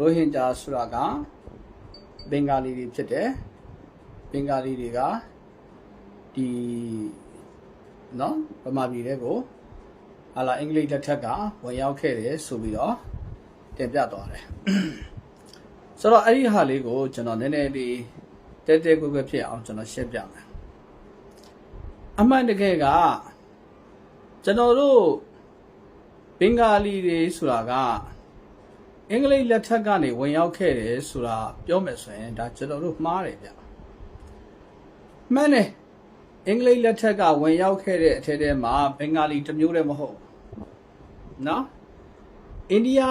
ရိုဟင်ဂျာဆိုတာကဘင်္ဂါလီတွေဖြစ်တယ်ဘင်္ဂါလီတွေကဒီနော်ဗမာပြည်တွေကိုဟာလာအင်္ဂလိပ်လက်ထက်ကဝင်ရောက်ခဲ့တယ်ဆိုပြီးတော့တင်ပြသွားတယ်ဆိုတော့အဲ့ဒီဟာလေးကိုကျွန်တော်နည်းနည်းလေးတဲတဲကွယ်ကွယ်ဖြစ်အောင်ကျွန်တော်ရှင်းပြမယ်အမှန်တကယ်ကကျွန်တော်တို့ဘင်္ဂါလီတွေဆိုတာက အင်္ဂလိပ်လက်ထက်ကနေဝင်ရောက်ခဲ့တယ်ဆိုတာပြောမယ်ဆိုရင်ဒါကျွန်တော်တို့မှားတယ်ဗျမှန်တယ်အင်္ဂလိပ်လက်ထက်ကဝင်ရောက်ခဲ့တဲ့အထက်ထဲမှာဘင်္ဂါလီတစ်မျိုးတည်းမဟုတ်ဘူးနော်အိန္ဒိယ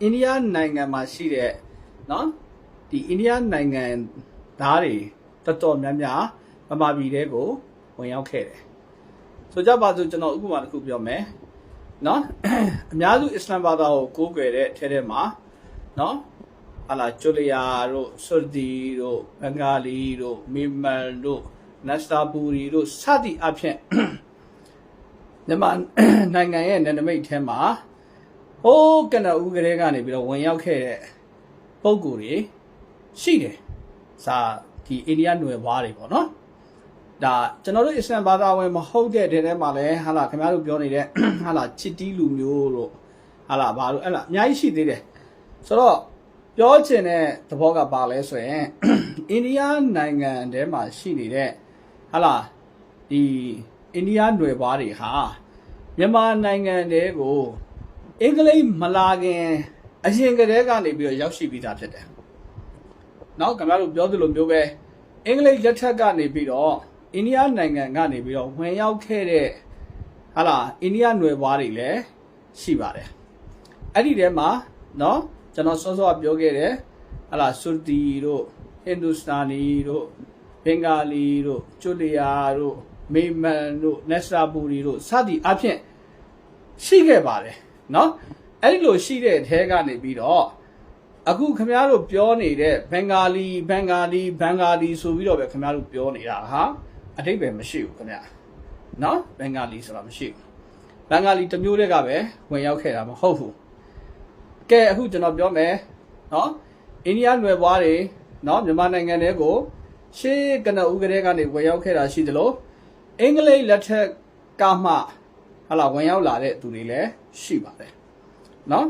အိန္ဒိယနိုင်ငံမှာရှိတဲ့နော်ဒီအိန္ဒိယနိုင်ငံသားတွေတော်တော်များများဗမာပြည်တဲကိုဝင်ရောက်ခဲ့တယ်ဆိုကြပါစို့ကျွန်တော်ဥပမာတစ်ခုပြောမယ် နော်အများစုအစ္စလမ်ဘာသာကိုကိုးကွယ်တဲ့ထဲထဲမှာနော်ဟာလာကျွလျာတို့ဆွတ်ဒီတို့ဘင်္ဂါလီတို့မီမန်တို့နက်စတာပူရီတို့စသည့်အဖြစ်မြန်မာနိုင်ငံရဲ့နယ်နိမိတ်ထဲမှာဟိုးကနဦးကလေးကနေပြီးတော့ဝင်ရောက်ခဲ့တဲ့ပုံကိုယ်တွေရှိတယ်စာဒီအိန္ဒိယနွယ်ဘွားတွေပေါ့နော် ဒါကျွန်တော်တို့အစ္စလမ်ဘာသာဝင်မဟုတ်တဲ့တဲ့ထဲမှာလည်းဟာလာခင်ဗျားတို့ပြောနေတဲ့ဟာလာချစ်တီးလူမျိုးတို့ဟာလာဘာလို့အဲ့လားအများကြီးရှိသေးတယ်ဆိုတော့ပြောချင်တဲ့သဘောကပါလဲဆိုရင်အိန္ဒိယနိုင်ငံထဲမှာရှိနေတဲ့ဟာလာဒီအိန္ဒိယနွယ်ဘွားတွေဟာမြန်မာနိုင်ငံတဲကိုအင်္ဂလိပ်မလာခင်အရင်ကတည်းကနေပြီးတော့ရောက်ရှိပြီးသားဖြစ်တယ်။နောက်ခင်ဗျားတို့ပြောသလိုမျိုးပဲအင်္ဂလိပ်လက်ထက်ကနေပြီးတော့ အိန္ဒိယနိုင်ငံကနေပြီးတော့ဝင်ရောက်ခဲ့တဲ့ဟာလာအိန္ဒိယနွယ်ဘွားတွေလည်းရှိပါတယ်အဲ့ဒီထဲမှာเนาะကျွန်တော်စောစောပြောခဲ့တယ်ဟာလာဆူတီတို့ဟိန္ဒူစတာနီတို့ဘင်္ဂါလီတို့ကျွလျာတို့မေမန်တို့နက်စရာပူရီတို့စသည်အဖြစ်ရှိခဲ့ပါတယ်เนาะအဲ့ဒီလိုရှိတဲ့အထဲကနေပြီးတော့အခုခင်ဗျားတို့ပြောနေတဲ့ဘင်္ဂါလီဘင်္ဂါလီဘင်္ဂါလီဆိုပြီးတော့ပဲခင်ဗျားတို့ပြောနေတာဟာ အတိတ်ပဲမရှိဘူးခင်ဗျာနော်ဘင်္ဂါလီဆိုတာမရှိဘူးဘင်္ဂါလီတစ်မျိုးတည်းကပဲဝင်ရောက်ခဲ့တာမဟုတ်ဘူးကဲအခုကျွန်တော်ပြောမယ်နော်အိန္ဒိယနွယ်ဘွားတွေနော်မြန်မာနိုင်ငံထဲကိုရှေးကနဦးကလေးကနေဝင်ရောက်ခဲ့တာရှိသလိုအင်္ဂလိပ်လက်ထက်ကမှဟာလာဝင်ရောက်လာတဲ့သူတွေလည်းရှိပါတယ်နော်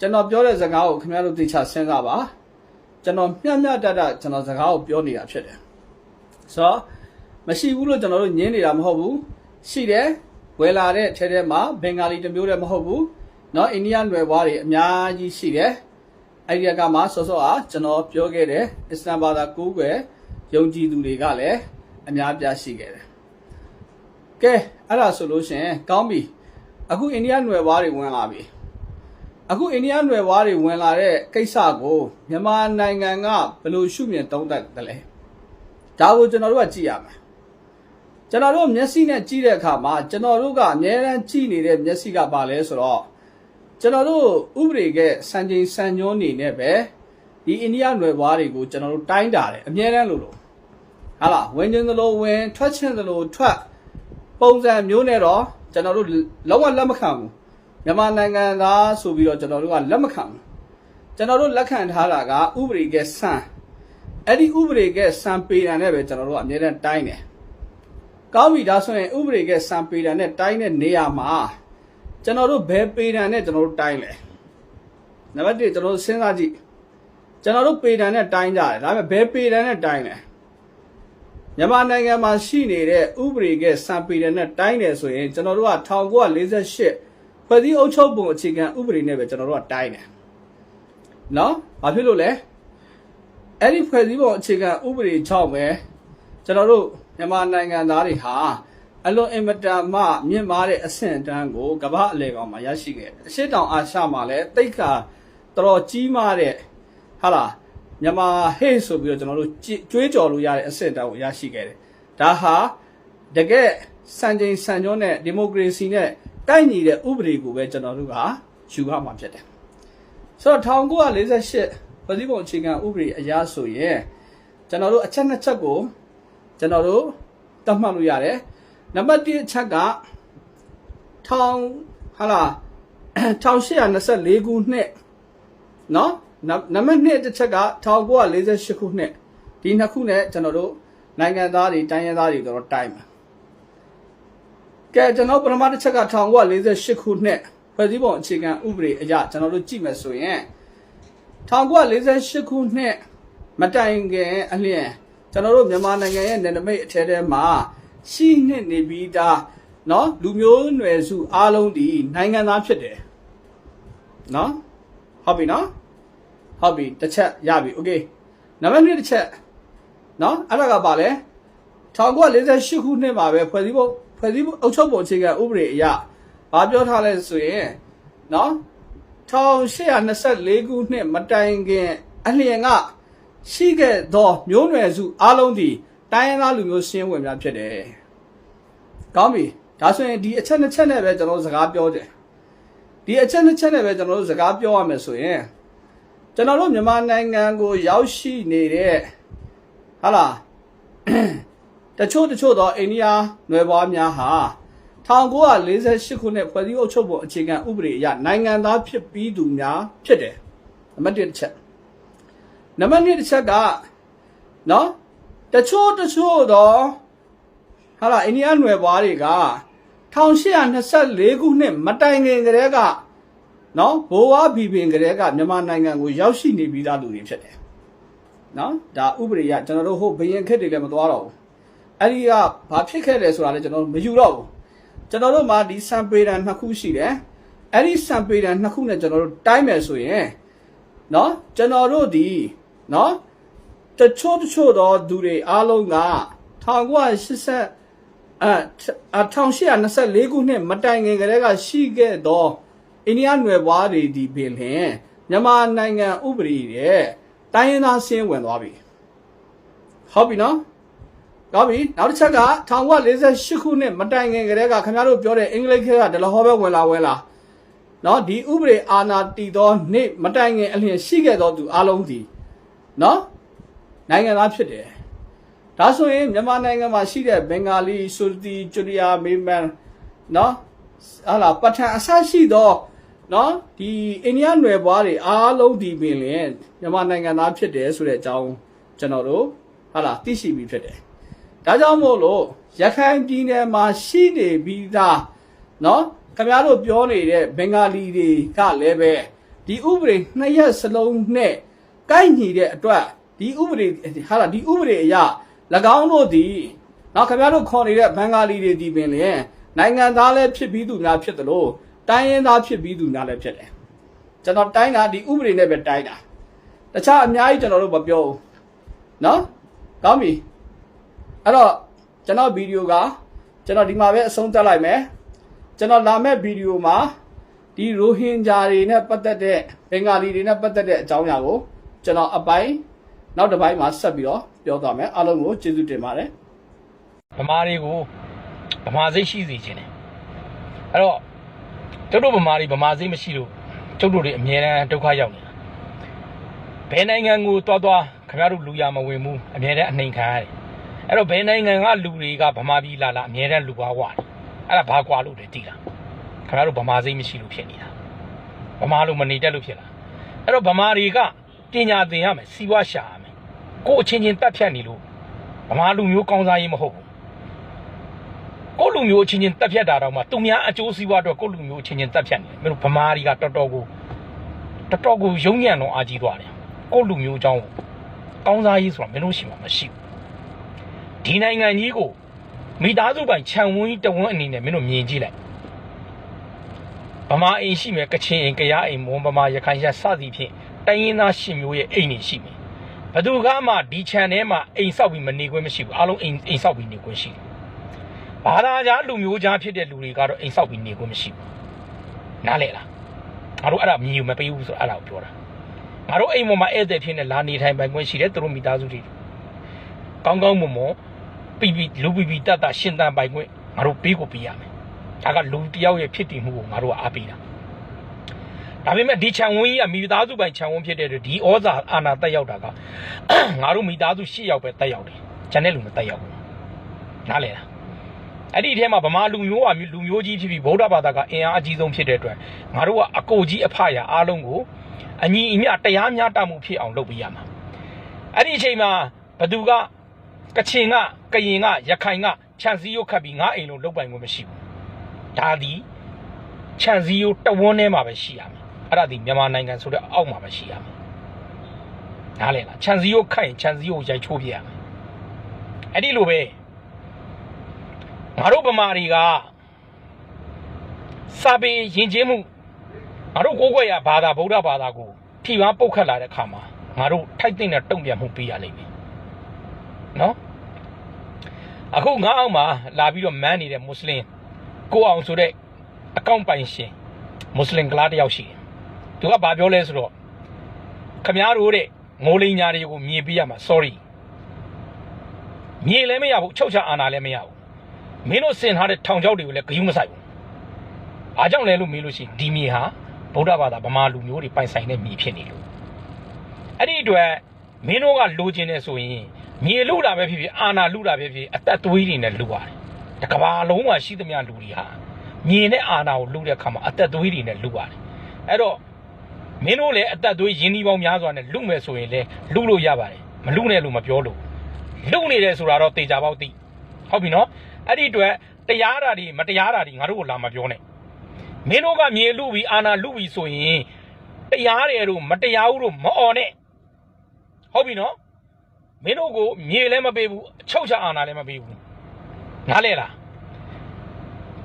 ကျွန်တော်ပြောတဲ့စကားကိုခင်ဗျားတို့သိချစဉ်းစားပါကျွန်တော်မျှမျှတတကျွန်တော်စကားကိုပြောနေတာဖြစ်တယ်ဆိုတော့ မရှိဘူးလို့ကျွန်တော်တို့ညင်းနေတာမဟုတ်ဘူးရှိတယ်ဝယ်လာတဲ့ထဲထဲမှာဘင်္ဂါလီတစ်မျိုးတည်းမဟုတ်ဘူးเนาะအိန္ဒိယနွယ်ဘွားတွေအများကြီးရှိတယ်အဲ့ဒီကမှစောစောအားကျွန်တော်ပြောခဲ့တယ်အစ္စလမ်ဘာသာကိုးကွယ်ယုံကြည်သူတွေကလည်းအများပြားရှိခဲ့တယ်ကဲအဲ့ဒါဆိုလို့ရှင်ကောင်းပြီအခုအိန္ဒိယနွယ်ဘွားတွေဝင်လာပြီအခုအိန္ဒိယနွယ်ဘွားတွေဝင်လာတဲ့ကိစ္စကိုမြန်မာနိုင်ငံကဘယ်လိုရှုမြင်သုံးသပ်တယ်လဲဒါကိုကျွန်တော်တို့ကကြည့်ရမယ် ကျွန်တော်တို့မျက်စိနဲ့ကြည့်တဲ့အခါမှာကျွန်တော်တို့ကအများအားကြည့်နေတဲ့မျက်စိကပါလဲဆိုတော့ကျွန်တော်တို့ဥပဒေကစံချိန်စံညွှန်းနေနဲ့ပဲဒီအိန္ဒိယနွယ်ဘွားတွေကိုကျွန်တော်တို့တိုင်းတာတယ်အများအားလို့လို့ဟာလားဝင်ခြင်းသလိုဝင်ထွက်ခြင်းသလိုထွက်ပုံစံမျိုးနဲ့တော့ကျွန်တော်တို့လုံးဝလက်မခံဘူးမြန်မာနိုင်ငံသားဆိုပြီးတော့ကျွန်တော်တို့ကလက်မခံဘူးကျွန်တော်တို့လက်ခံထားတာကဥပဒေကစံအဲ့ဒီဥပဒေကစံပေတံနဲ့ပဲကျွန်တော်တို့ကအများအားတိုင်းတယ် ကောင်းပြီဒါဆိုရင်ဥပဒေကစံပေတံနဲ့တိုင်းတဲ့နေရာမှာကျွန်တော်တို့ဘယ်ပေတံနဲ့ကျွန်တော်တို့တိုင်းလဲနံပါတ်1ကျွန်တော်တို့စဉ်းစားကြည့်ကျွန်တော်တို့ပေတံနဲ့တိုင်းကြတယ်ဒါပေမဲ့ဘယ်ပေတံနဲ့တိုင်းလဲမြန်မာနိုင်ငံမှာရှိနေတဲ့ဥပဒေကစံပေတံနဲ့တိုင်းတယ်ဆိုရင်ကျွန်တော်တို့က1948ဖွဲ့စည်းအုပ်ချုပ်ပုံအခြေခံဥပဒေနဲ့ပဲကျွန်တော်တို့ကတိုင်းတယ်နော်ဘာဖြစ်လို့လဲအဲ့ဒီဖွဲ့စည်းပုံအခြေခံဥပဒေ6ပဲကျွန်တော်တို့ မြန်မာနိုင်ငံသားတွေဟာအလွန်အင်မတန်မှမြင့်မားတဲ့အဆင့်အတန်းကိုကမ္ဘာအလယ်ကောင်မှာရရှိခဲ့တယ်အရှိတောင်အာရှမှာလည်းတိတ်ခါတော်တော်ကြီးမားတဲ့ဟာလားမြန်မာဟေ့ဆိုပြီးတော့ကျွန်တော်တို့ကြွေးကြော်လို့ရတဲ့အဆင့်အတန်းကိုရရှိခဲ့တယ်ဒါဟာတကယ်စံချိန်စံညွှန်းတဲ့ဒီမိုကရေစီနဲ့တိုက်ညီတဲ့ဥပဒေကိုပဲကျွန်တော်တို့ကယူရမှာဖြစ်တယ်ဆိုတော့1948ပြည်ပုံအခြေခံဥပဒေအရဆိုရင်ကျွန်တော်တို့အချက်နှစ်ချက်ကို ကျွန်တော်တို့သတ်မှတ်လို့ရတယ်နံပါတ်1အချက်ကထောင်ဟာလား1824ခုနှစ်နော်နံနံပါတ်1တစ်ချက်က1948ခုနှစ်ဒီနှစ်ခုနဲ့ကျွန်တော်တို့နိုင်ငံသားတွေတိုင်းရင်းသားတွေတော့တိုင်းမှာကဲကျွန်တော်ပထမတစ်ချက်က1948ခုနှစ်ဖွဲ့စည်းပုံအခြေခံဥပဒေအရကျွန်တော်တို့ကြည့်မယ်ဆိုရင်1948ခုနှစ်မတိုင်ခင်အလျင် ကျွန်တော်တို့မြန်မာနိုင်ငံရဲ့နယ်နိမိတ်အထက်ထဲမှာရှိနေနေပြီးသားเนาะလူမျိုးနွယ်စုအားလုံးဒီနိုင်ငံသားဖြစ်တယ်เนาะဟုတ်ပြီเนาะဟုတ်ပြီတစ်ချက်ရပြီโอเคနံပါတ်2တစ်ချက်เนาะအဲ့ဒါကပါလဲ1948ခုနှစ်မှာပဲဖွဲ့စည်းပုံဖွဲ့စည်းပုံအုပ်ချုပ်ပုံအခြေခံဥပဒေအရဘာပြောထားလဲဆိုရင်เนาะ1824ခုနှစ်မတိုင်ခင်အလျင်က ရှိခဲ့သောမျိုးနွယ်စုအားလုံးဒီတိုင်းရင်းသားလူမျိုးရှင်းဝင်များဖြစ်တယ်။ကောင်းပြီဒါဆိုရင်ဒီအချက်နှစ်ချက်နဲ့ပဲကျွန်တော်တို့စကားပြောတယ်။ဒီအချက်နှစ်ချက်နဲ့ပဲကျွန်တော်တို့စကားပြောရမယ်ဆိုရင်ကျွန်တော်တို့မြန်မာနိုင်ငံကိုရောက်ရှိနေတဲ့ဟာလားတချို့တချို့သောအိန္ဒိယနွယ်ဘွားများဟာ1948ခုနှစ်ဖွဲ့စည်းအုပ်ချုပ်ပုံအခြေခံဥပဒေအရနိုင်ငံသားဖြစ်ပြီးသူများဖြစ်တယ်။နံပါတ်1တစ်ချက်။ နံပါတ်2တစ်ချက်ကနော်တချို့တချို့သောဟာလာအိန္ဒိယနွယ်ဘွားတွေက1824ခုနှစ်မတိုင်ခင်ကတည်းကနော်ဘိုးဝါဘီပင်ကတည်းကမြန်မာနိုင်ငံကိုရောက်ရှိနေပြီးသားလူတွေဖြစ်တယ်။နော်ဒါဥပဒေရကျွန်တော်တို့ဟိုဘယင်ခက်တွေလည်းမသွားတော့ဘူး။အဲ့ဒီကဘာဖြစ်ခဲ့လဲဆိုတာလည်းကျွန်တော်တို့မယူတော့ဘူး။ကျွန်တော်တို့မှာဒီစံပေတံနှစ်ခုရှိတယ်။အဲ့ဒီစံပေတံနှစ်ခုနဲ့ကျွန်တော်တို့တိုင်းမယ်ဆိုရင်နော်ကျွန်တော်တို့ဒီ နော်တချို့တချို့သောသူတွေအားလုံးက1980အဲ1824ခုနှစ်မတိုင်ခင်ကတည်းကရှိခဲ့သောအိန္ဒိယနွယ်ဘွားတွေဒီပင်လျင်မြန်မာနိုင်ငံဥပဒေရဲ့တိုင်းရင်းသားစင်းဝင်သွားပြီဟုတ်ပြီနော်ကောင်းပြီနောက်တစ်ချက်က1948ခုနှစ်မတိုင်ခင်ကတည်းကခင်ဗျားတို့ပြောတဲ့အင်္ဂလိပ်ခေတ်ကဒလဟောပဲဝင်လာဝင်လာနော်ဒီဥပဒေအာဏာတည်သောနေ့မတိုင်ခင်အလျင်ရှိခဲ့သောသူအလုံးဒီ နော်နိုင်ငံသားဖြစ်တယ်ဒါဆိုရင်မြန်မာနိုင်ငံမှာရှိတဲ့ဘင်္ဂါလီဆူတီကျွရီယာမေမန်နော်ဟာလာပဋ္ဌာန်းအဆရှိသောနော်ဒီအိန္ဒိယနွယ်ဘွားတွေအားလုံးဒီပင်လင်မြန်မာနိုင်ငံသားဖြစ်တယ်ဆိုတဲ့အကြောင်းကျွန်တော်တို့ဟာလာသိရှိပြီးဖြစ်တယ်ဒါကြောင့်မို့လို့ရခိုင်ပြည်နယ်မှာရှိနေပြီးသားနော်ခင်ဗျားတို့ပြောနေတဲ့ဘင်္ဂါလီတွေကလည်းပဲဒီဥပဒေနှစ်ရက်စလုံးနဲ့ ကိုက်ညီတဲ့အတွက်ဒီဥပဒေဟာလာဒီဥပဒေအရ၎င်းတို့ဒီနောက်ခင်ဗျားတို့ခေါ်နေတဲ့ဘင်္ဂါလီတွေဒီပင်လင်နိုင်ငံသားလည်းဖြစ်ပြီးသူများဖြစ်တယ်လို့တိုင်းရင်းသားဖြစ်ပြီးသူများလည်းဖြစ်တယ်ကျွန်တော်တိုင်းတာဒီဥပဒေနဲ့ပဲတိုင်းတာတခြားအများကြီးကျွန်တော်တို့မပြောဘူးနော်ကောင်းပြီအဲ့တော့ကျွန်တော်ဗီဒီယိုကကျွန်တော်ဒီမှာပဲအဆုံးသတ်လိုက်မယ်ကျွန်တော်လာမဲ့ဗီဒီယိုမှာဒီရိုဟင်ဂျာတွေနဲ့ပတ်သက်တဲ့ဘင်္ဂါလီတွေနဲ့ပတ်သက်တဲ့အကြောင်းအရာကို ကျွန်တော်အပိုင်းနောက်တစ်ပိုင်းမှာဆက်ပြီးတော့ပြောသွားမယ်အားလုံးကိုကျေးဇူးတင်ပါတယ်ဗမာတွေကိုဗမာစိတ်ရှိစေခြင်းတယ်အဲ့တော့ကျုပ်တို့ဗမာတွေဗမာစိတ်မရှိလို့ကျုပ်တို့တွေအမြဲတမ်းဒုက္ခရောက်နေတာဘယ်နိုင်ငံကိုတွားတွားခင်ဗျားတို့လူရမဝင်ဘူးအမြဲတမ်းအနှိမ်ခံရတယ်အဲ့တော့ဘယ်နိုင်ငံကလူတွေကဗမာပြည်လာလာအမြဲတမ်းလူပွားဝတယ်အဲ့ဒါဘာကွာလို့လဲတည်လားခင်ဗျားတို့ဗမာစိတ်မရှိလို့ဖြစ်နေတာဗမာလိုမနေတတ်လို့ဖြစ်လာအဲ့တော့ဗမာတွေက ပညာသင်ရမယ်စီးပွားရှာရမယ်ကိုယ်အချင်းချင်းတက်ဖြတ်နေလို့ဗမာလူမျိုးကောင်းစားရေးမဟုတ်ဘူးကိုယ့်လူမျိုးအချင်းချင်းတက်ဖြတ်တာတော့မှသူများအကျိုးစီးပွားအတွက်ကိုယ့်လူမျိုးအချင်းချင်းတက်ဖြတ်နေတယ်မင်းတို့ဗမာတွေကတော်တော်ကိုတော်တော်ကိုယုံညံ့တော့အာကြီးသွားတယ်ကိုယ့်လူမျိုးအကြောင်းကိုကောင်းစားရေးဆိုတာမင်းတို့ရှိမှာမရှိဘူးဒီနိုင်ငံကြီးကိုမိသားစုပိုင်ခြံဝန်းကြီးတဝန်းအနေနဲ့မင်းတို့မြင်ကြည့်လိုက် ဗမာအိမ်ရှိမယ်ကချင်အိမ်ကရားအိမ်မွန်ဗမာရခိုင်ရစသည်ဖြင့်တိုင်းရင်းသားရှင်မျိုးရဲ့အိမ်တွေရှိမယ်ဘယ်သူကမှဒီခြံထဲမှာအိမ်ဆောက်ပြီးမနေခွင့်မရှိဘူးအားလုံးအိမ်အိမ်ဆောက်ပြီးနေခွင့်ရှိတယ်ဘာသာကြားလူမျိုးကြားဖြစ်တဲ့လူတွေကတော့အိမ်ဆောက်ပြီးနေခွင့်မရှိဘူးနားလေလားငါတို့အဲ့ဒါမြည်ယူမပေးဘူးဆိုအဲ့ဒါကိုပြောတာငါတို့အိမ်ပေါ်မှာဧည့်သည်ဖြစ်နေလာနေထိုင်ပိုင်ခွင့်ရှိတယ်သူတို့မိသားစုတွေကောင်းကောင်းမွန်မွန်ပြီးပြီးလူပြီးပြီးတတ်တာရှင်းတန်ပိုင်ခွင့်ငါတို့ပေးကိုပေးရမယ် ဒါကလူတစ်ယောက်ရဲ့ဖြစ်တည်မှုကိုငါတို့ကအားပေးတာဒါပေမဲ့ဒီခြံဝန်းကြီးကမိသားစုပိုင်ခြံဝန်းဖြစ်တဲ့အတွက်ဒီဩဇာအာဏာတက်ရောက်တာကငါတို့မိသားစု၈ယောက်ပဲတက်ရောက်တယ်ဂျန်တဲ့လူမတက်ရောက်ဘူးနားလေလားအဲ့ဒီအထဲမှာဗမာလူမျိုးကလူမျိုးကြီးဖြစ်ပြီးဗုဒ္ဓဘာသာကအင်အားအကြီးဆုံးဖြစ်တဲ့အတွက်ငါတို့ကအကိုကြီးအဖရာအားလုံးကိုအညီအမျှတရားမျှတမှုဖြစ်အောင်လုပ်ပေးရမှာအဲ့ဒီအချိန်မှာဘသူကကချင်ကကရင်ကရခိုင်ကခြံစည်းရုပ်ခတ်ပြီးငါအိမ်လုံးလုတ်ပိုင်ခွင့်မရှိဘူး ဒါသည်ခြံစည်းရုပ်တဝန်းထဲမှာပဲရှိရမယ်အဲ့ဒါဒီမြန်မာနိုင်ငံဆိုတဲ့အောက်မှာပဲရှိရမယ်နားလည်လားခြံစည်းရုပ်ခတ်ရင်ခြံစည်းရုပ်ရိုက်ချိုးပြရမယ်အဲ့ဒီလိုပဲငါတို့ဗမာတွေကစာပေယဉ်ကျေးမှုငါတို့ကိုးကွယ်ရာဘာသာဗုဒ္ဓဘာသာကိုထိပါပုတ်ခတ်လာတဲ့ခါမှာငါတို့ထိုက်တဲ့တုံ့ပြန်မှုပေးရလိမ့်မယ်နော်အခုငါအောင်မှာလာပြီးတော့မန်းနေတဲ့မွတ်စလင် ကိုအောင်ဆိုတဲ့အကောင့်ပိုင်ရှင်မွတ်စလင်ကလားတစ်ယောက်ရှိတယ်သူကဘာပြောလဲဆိုတော့ခမားတို့တဲ့ငိုလိန်ညာတွေကိုမြေပေးရမှာ sorry မြေလည်းမရဘူးအချုပ်ချအာဏာလည်းမရဘူးမင်းတို့ဆင်ထားတဲ့ထောင်ချောက်တွေကိုလည်းဂယုမဆိုင်ဘူး။အားကြောင့်လဲလို့မေးလို့ရှိရင်ဒီမြေဟာဗုဒ္ဓဘာသာဗမာလူမျိုးတွေပိုင်ဆိုင်တဲ့မြေဖြစ်နေလို့အဲ့ဒီအတွက်မင်းတို့ကလိုချင်နေဆိုရင်မြေလူတာပဲဖြစ်ဖြစ်အာနာလူတာပဲဖြစ်ဖြစ်အသက်သွေးတွေနဲ့လူရတယ်။ တကဘာလုံးမှာရှိသမျှလူတွေဟာမြေနဲ့အာနာကိုလူတဲ့အခါမှာအသက်သွေးတွေနဲ့လူရတယ်။အဲ့တော့မင်းတို့လည်းအသက်သွေးရင်းနှီးပေါင်းများစွာနဲ့လူမယ်ဆိုရင်လည်းလူလို့ရပါတယ်။မလူနဲ့လို့မပြောလို့လူနေတယ်ဆိုတာတော့တေချာပေါက်သိဟုတ်ပြီနော်။အဲ့ဒီအတွက်တရားဓာတ်တွေမတရားဓာတ်တွေငါတို့ကိုလာမပြောနဲ့မင်းတို့ကမြေလူပြီးအာနာလူပြီးဆိုရင်တရားတယ်တို့မတရားဘူးတို့မអော်နဲ့ဟုတ်ပြီနော်မင်းတို့ကိုမြေလည်းမပေးဘူးအချုပ်ချအာနာလည်းမပေးဘူး နားလဲလား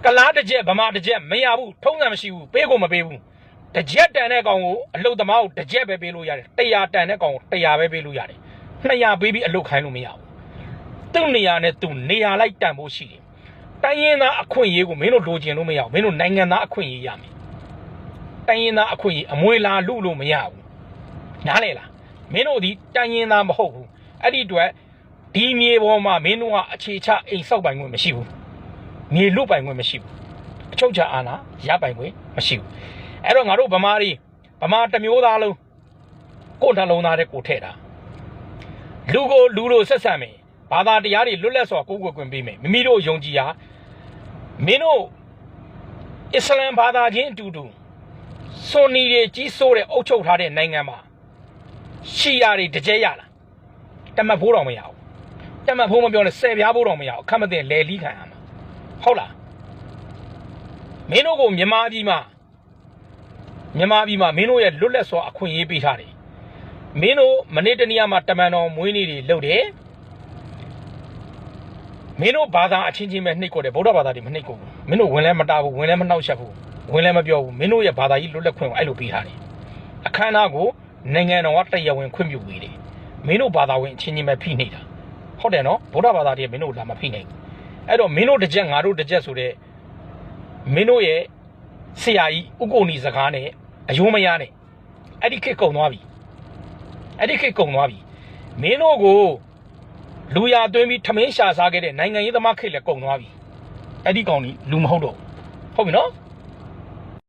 ကလားတစ်ချက်ဗမာတစ်ချက်မရဘူးထုံးစံမရှိဘူးပေးကိုမပေးဘူးတစ်ချက်တန်တဲ့ကောင်ကိုအလုတ်သမားကိုတစ်ချက်ပဲပေးလို့ရတယ်100တန်တဲ့ကောင်ကို100ပဲပေးလို့ရတယ်200ပေးပြီးအလုတ်ခိုင်းလို့မရဘူးသူ့နေရာနဲ့သူနေရာလိုက်တန်ဖို့ရှိတယ်။တိုင်းရင်းသားအခွင့်အရေးကိုမင်းတို့လိုချင်လို့မရဘူး။မင်းတို့နိုင်ငံသားအခွင့်အရေးရမယ်။တိုင်းရင်းသားအခွင့်အရေးအမွေလာလူလို့မရဘူး။နားလေလား။မင်းတို့ဒီတိုင်းရင်းသားမဟုတ်ဘူး။အဲ့ဒီအတွက် ဒီမြေပေါ်မှာမင်းတို့ကအခြေချအိမ်ဆောက်ပိုင်ခွင့်မရှိဘူး။မြေလူပိုင်ခွင့်မရှိဘူး။အချုပ်ချအာဏာရပိုင်ခွင့်မရှိဘူး။အဲ့တော့ငါတို့ဗမာတွေဗမာတစ်မျိုးသားလုံးကိုယ်နှလုံးသားတဲ့ကိုထည့်တာ။လူကိုလူလိုဆက်ဆံမယ်ဘာသာတရားတွေလွတ်လပ်စွာကိုးကွယ်ခွင့်ပေးမယ်မိမိတို့ယုံကြည်ရာမင်းတို့အစ္စလမ်ဘာသာချင်းအတူတူဆွန်နီတွေကြီးစိုးတဲ့အုပ်ချုပ်ထားတဲ့နိုင်ငံမှာရှီယာတွေတကြဲရလားတမတ်ဖိုးတော်မရဘူး တမတ်ဖိုးမပြောနဲ့ဆယ်ပြားဖိုးတော်မရဘူးအခက်မသိလဲလီးခံရမှာဟုတ်လားမင်းတို့ကိုမြန်မာပြည်မှာမြန်မာပြည်မှာမင်းတို့ရဲ့လွတ်လပ်စွာအခွင့်အရေးပေးထားတယ်မင်းတို့မနေ့တနေ့မှတမန်တော်မွေးနေ့တွေလုပ်တယ်မင်းတို့ဘာသာအချင်းချင်းပဲနှိပ်ကိုတယ်ဗုဒ္ဓဘာသာတွေမနှိပ်ကိုဘူးမင်းတို့ဝင်လဲမတားဘူးဝင်လဲမနှောက်ယှက်ဘူးဝင်လဲမပြောဘူးမင်းတို့ရဲ့ဘာသာကြီးလွတ်လပ်ခွင့်ကိုအဲ့လိုပေးထားတယ်အခမ်းအနားကိုနိုင်ငံတော်ကတရားဝင်ခွင့်ပြုပေးတယ်မင်းတို့ဘာသာဝင်အချင်းချင်းပဲဖိနှိပ်တာ ဟုတ်တယ်နော်ဗုဒ္ဓဘာသာတွေမင်းတို့လာမဖိနှိပ်ဘူးအဲ့တော့မင်းတို့တစ်ချက်ငါတို့တစ်ချက်ဆိုတဲ့မင်းတို့ရဲ့ဆရာကြီးဥက္ကိုနီစကားနဲ့အယိုးမရနဲ့အဲ့ဒီခေတ်ကုံသွားပြီအဲ့ဒီခေတ်ကုံသွားပြီမင်းတို့ကိုလူရသွင်းပြီးထမင်းရှာစားခဲ့တဲ့နိုင်ငံရေးသမားခေတ်လည်းကုန်သွားပြီအဲ့ဒီကောင်ကြီးလူမဟုတ်တော့ဘူးဟုတ်ပြီနော်